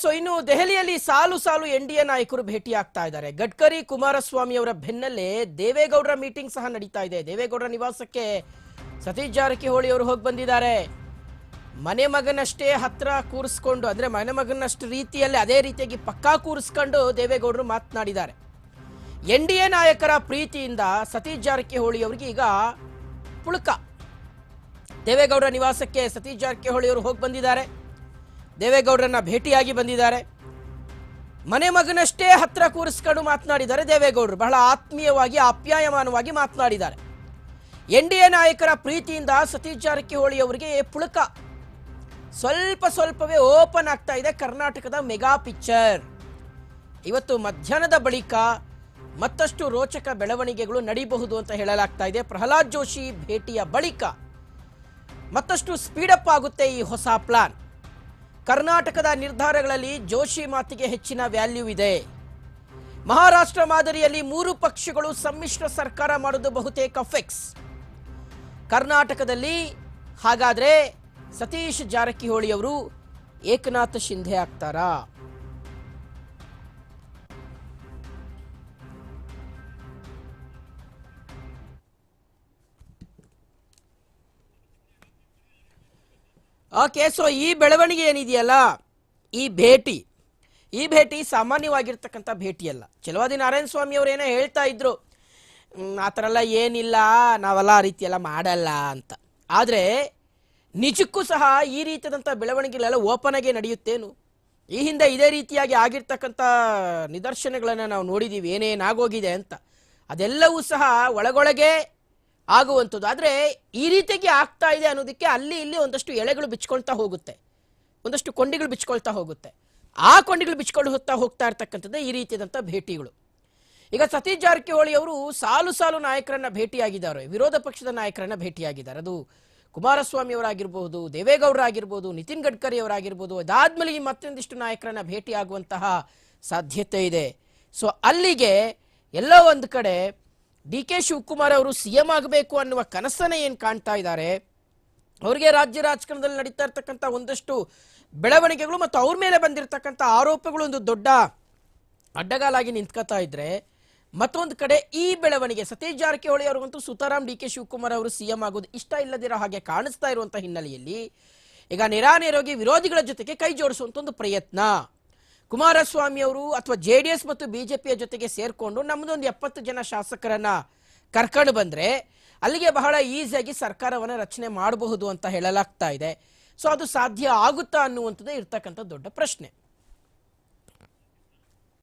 So ಇನ್ನು ದೆಹಲಿಯಲ್ಲಿ ಸಾಲು ಸಾಲು ಎನ್ ಡಿ ಎ ನಾಯಕರು ಭೇಟಿ ಆಗ್ತಾ ಇದ್ದಾರೆ. ಗಡ್ಕರಿ, ಕುಮಾರಸ್ವಾಮಿ ಅವರ ಬೆನ್ನಲ್ಲೇ ದೇವೇಗೌಡರ ಮೀಟಿಂಗ್ ಸಹ ನಡೀತಾ ಇದೆ. ದೇವೇಗೌಡರ ನಿವಾಸಕ್ಕೆ ಸತೀಶ್ ಜಾರಕಿಹೊಳಿ ಅವರು ಹೋಗಿ ಬಂದಿದ್ದಾರೆ. ಮನೆ ಮಗನಷ್ಟೇ ಹತ್ರ ಕೂರಿಸ್ಕೊಂಡು, ಅಂದ್ರೆ ಮನೆ ಮಗನಷ್ಟು ರೀತಿಯಲ್ಲಿ ಅದೇ ರೀತಿಯಾಗಿ ಪಕ್ಕಾ ಕೂರಿಸ್ಕೊಂಡು ದೇವೇಗೌಡರು ಮಾತನಾಡಿದ್ದಾರೆ. ಎನ್ ಡಿ ಎ ನಾಯಕರ ಪ್ರೀತಿಯಿಂದ ಸತೀಶ್ ಜಾರಕಿಹೊಳಿ ಅವರಿಗೆ ಈಗ ಪುಳುಕ. ದೇವೇಗೌಡರ ನಿವಾಸಕ್ಕೆ ಸತೀಶ್ ಜಾರಕಿಹೊಳಿ ಅವರು ಹೋಗಿ ಬಂದಿದ್ದಾರೆ. ದೇವೇಗೌಡರನ್ನ ಭೇಟಿಯಾಗಿ ಬಂದಿದ್ದಾರೆ. ಮನೆ ಮಗನಷ್ಟೇ ಹತ್ರ ಕೂರಿಸ್ಕೊಂಡು ಮಾತನಾಡಿದ್ದಾರೆ ದೇವೇಗೌಡರು. ಬಹಳ ಆತ್ಮೀಯವಾಗಿ, ಆಪ್ಯಾಯಮಾನವಾಗಿ ಮಾತನಾಡಿದ್ದಾರೆ. ಎನ್ ಡಿ ಎ ನಾಯಕರ ಪ್ರೀತಿಯಿಂದ ಸತೀಶ್ ಜಾರಕಿಹೊಳಿ ಅವರಿಗೆ ಪುಳಕ. ಸ್ವಲ್ಪ ಸ್ವಲ್ಪವೇ ಓಪನ್ ಆಗ್ತಾ ಇದೆ ಕರ್ನಾಟಕದ ಮೆಗಾ ಪಿಕ್ಚರ್. ಇವತ್ತು ಮಧ್ಯಾಹ್ನದ ಬಳಿಕ ಮತ್ತಷ್ಟು ರೋಚಕ ಬೆಳವಣಿಗೆಗಳು ನಡೀಬಹುದು ಅಂತ ಹೇಳಲಾಗ್ತಾ ಇದೆ. ಪ್ರಹ್ಲಾದ್ ಜೋಶಿ ಭೇಟಿಯ ಬಳಿಕ ಮತ್ತಷ್ಟು ಸ್ಪೀಡಪ್ ಆಗುತ್ತೆ ಈ ಹೊಸ ಪ್ಲಾನ್ ಕರ್ನಾಟಕದ ನಿರ್ಧಾರಗಳಲ್ಲಿ ಜೋಶಿ ಮಾತಿಗೆ ಹೆಚ್ಚಿನ ವ್ಯಾಲ್ಯೂ ಇದೆ. ಮಹಾರಾಷ್ಟ್ರ ಮಾದರಿಯಲ್ಲಿ ಮೂರು ಪಕ್ಷಗಳು ಸಮ್ಮಿಶ್ರ ಸರ್ಕಾರ ಮಾಡೋದು ಬಹುತೇಕ ಫಿಕ್ಸ್. ಕರ್ನಾಟಕದಲ್ಲಿ ಹಾಗಾದರೆ ಸತೀಶ್ ಜಾರಕಿಹೊಳಿ ಅವರು ಏಕನಾಥ ಶಿಂಧೆ ಆಗ್ತಾರಾ? ಓಕೆ ಸೊ ಈ ಬೆಳವಣಿಗೆ ಏನಿದೆಯಲ್ಲ ಈ ಭೇಟಿ. ಈ ಭೇಟಿ ಸಾಮಾನ್ಯವಾಗಿರ್ತಕ್ಕಂಥ ಭೇಟಿಯಲ್ಲ ಚಲವಾದಿ ನಾರಾಯಣ ಸ್ವಾಮಿ ಅವರು ಏನೋ ಹೇಳ್ತಾ ಇದ್ರು "ಹ್ಮ್, ಆ ಥರ ಎಲ್ಲ ಏನಿಲ್ಲ ನಾವೆಲ್ಲ ಆ ರೀತಿ ಎಲ್ಲ ಮಾಡಲ್ಲ ಅಂತ. ಆದರೆ ನಿಜಕ್ಕೂ ಸಹ ಈ ರೀತಿಯಾದಂಥ ಬೆಳವಣಿಗೆಗಳೆಲ್ಲ ಓಪನ್ ಆಗಿ ನಡೆಯುತ್ತೇನು? ಈ ಹಿಂದೆ ಇದೇ ರೀತಿಯಾಗಿ ಆಗಿರ್ತಕ್ಕಂಥ ನಿದರ್ಶನಗಳನ್ನು ನಾವು ನೋಡಿದ್ದೀವಿ ಏನೇನಾಗೋಗಿದೆ ಅಂತ. ಅದೆಲ್ಲವೂ ಸಹ ಒಳಗೊಳಗೆ ಆಗುವಂಥದ್ದು. ಆದರೆ ಈ ರೀತಿಯಾಗಿ ಆಗ್ತಾ ಇದೆ ಅನ್ನೋದಕ್ಕೆ ಅಲ್ಲಿ ಇಲ್ಲಿ ಒಂದಷ್ಟು ಎಳೆಗಳು ಬಿಚ್ಕೊಳ್ತಾ ಹೋಗುತ್ತೆ. ಒಂದಷ್ಟು ಕೊಂಡಿಗಳು ಬಿಚ್ಕೊಳ್ತಾ ಹೋಗುತ್ತೆ. ಆ ಕೊಂಡಿಗಳು ಬಿಚ್ಕೊಂಡು ಹೋಗ್ತಾ ಹೋಗ್ತಾ ಇರ್ತಕ್ಕಂಥದ್ದೇ ಈ ರೀತಿಯಾದಂಥ ಭೇಟಿಗಳು. ಈಗ ಸತೀಶ್ ಜಾರಕಿಹೊಳಿ ಅವರು ಸಾಲು ಸಾಲು ನಾಯಕರನ್ನ ಭೇಟಿಯಾಗಿದ್ದಾರೆ. ವಿರೋಧ ಪಕ್ಷದ ನಾಯಕರನ್ನ ಭೇಟಿಯಾಗಿದ್ದಾರೆ. ಅದು ಕುಮಾರಸ್ವಾಮಿ ಅವರಾಗಿರ್ಬೋದು ದೇವೇಗೌಡರಾಗಿರ್ಬೋದು, ನಿತಿನ್ ಗಡ್ಕರಿ ಅವರಾಗಿರ್ಬೋದು, ಅದಾದ್ಮೇಲೆ ಈ ಮತ್ತೊಂದಿಷ್ಟು ನಾಯಕರನ್ನ ಭೇಟಿಯಾಗುವಂತಹ ಸಾಧ್ಯತೆ ಇದೆ. ಸೊ ಅಲ್ಲಿಗೆ ಎಲ್ಲ ಒಂದು ಕಡೆ ಡಿ ಕೆ ಶಿವಕುಮಾರ್ ಅವರು ಸಿ ಎಂ ಆಗಬೇಕು ಅನ್ನುವ ಕನಸನ್ನ ಏನು ಕಾಣ್ತಾ ಇದ್ದಾರೆ? ಅವರಿಗೆ ರಾಜ್ಯ ರಾಜಕಾರಣದಲ್ಲಿ ನಡೀತಾ ಇರ್ತಕ್ಕಂಥ ಒಂದಷ್ಟು ಬೆಳವಣಿಗೆಗಳು ಮತ್ತು ಅವ್ರ ಮೇಲೆ ಬಂದಿರತಕ್ಕಂಥ ಆರೋಪಗಳು ಒಂದು ದೊಡ್ಡ ಅಡ್ಡಗಾಲಾಗಿ ನಿಂತ್ಕೋತಾ ಇದ್ರೆ ಮತ್ತೊಂದು ಕಡೆ ಈ ಬೆಳವಣಿಗೆ, ಸತೀಶ್ ಜಾರಕಿಹೊಳಿ ಅವ್ರಿಗಂತೂ ಸುತಾರಾಮ್ ಡಿ ಕೆ ಶಿವಕುಮಾರ್ ಅವರು ಸಿಎಂ ಆಗೋದು ಇಷ್ಟ ಇಲ್ಲದಿರೋ ಹಾಗೆ ಕಾಣಿಸ್ತಾ ಇರುವಂತ ಹಿನ್ನೆಲೆಯಲ್ಲಿ ಈಗ ನಿರಾನೇರೋಗಿ ವಿರೋಧಿಗಳ ಜೊತೆಗೆ ಕೈ ಜೋಡಿಸುವಂತ ಒಂದು ಪ್ರಯತ್ನ. ಕುಮಾರಸ್ವಾಮಿ ಅವರು ಅಥವಾ ಜೆ ಡಿ ಎಸ್ ಮತ್ತು ಬಿಜೆಪಿಯ ಜೊತೆಗೆ ಸೇರ್ಕೊಂಡು ನಮ್ಮದೊಂದು ಎಪ್ಪತ್ತು ಜನ ಶಾಸಕರನ್ನ ಕರ್ಕೊಂಡು ಬಂದ್ರೆ ಅಲ್ಲಿಗೆ ಬಹಳ ಈಸಿಯಾಗಿ ಸರ್ಕಾರವನ್ನು ರಚನೆ ಮಾಡಬಹುದು ಅಂತ ಹೇಳಲಾಗ್ತಾ ಇದೆ. ಸೊ ಅದು ಸಾಧ್ಯ ಆಗುತ್ತಾ ಅನ್ನುವಂಥದ್ದೇ ಇರ್ತಕ್ಕಂಥ ದೊಡ್ಡ ಪ್ರಶ್ನೆ.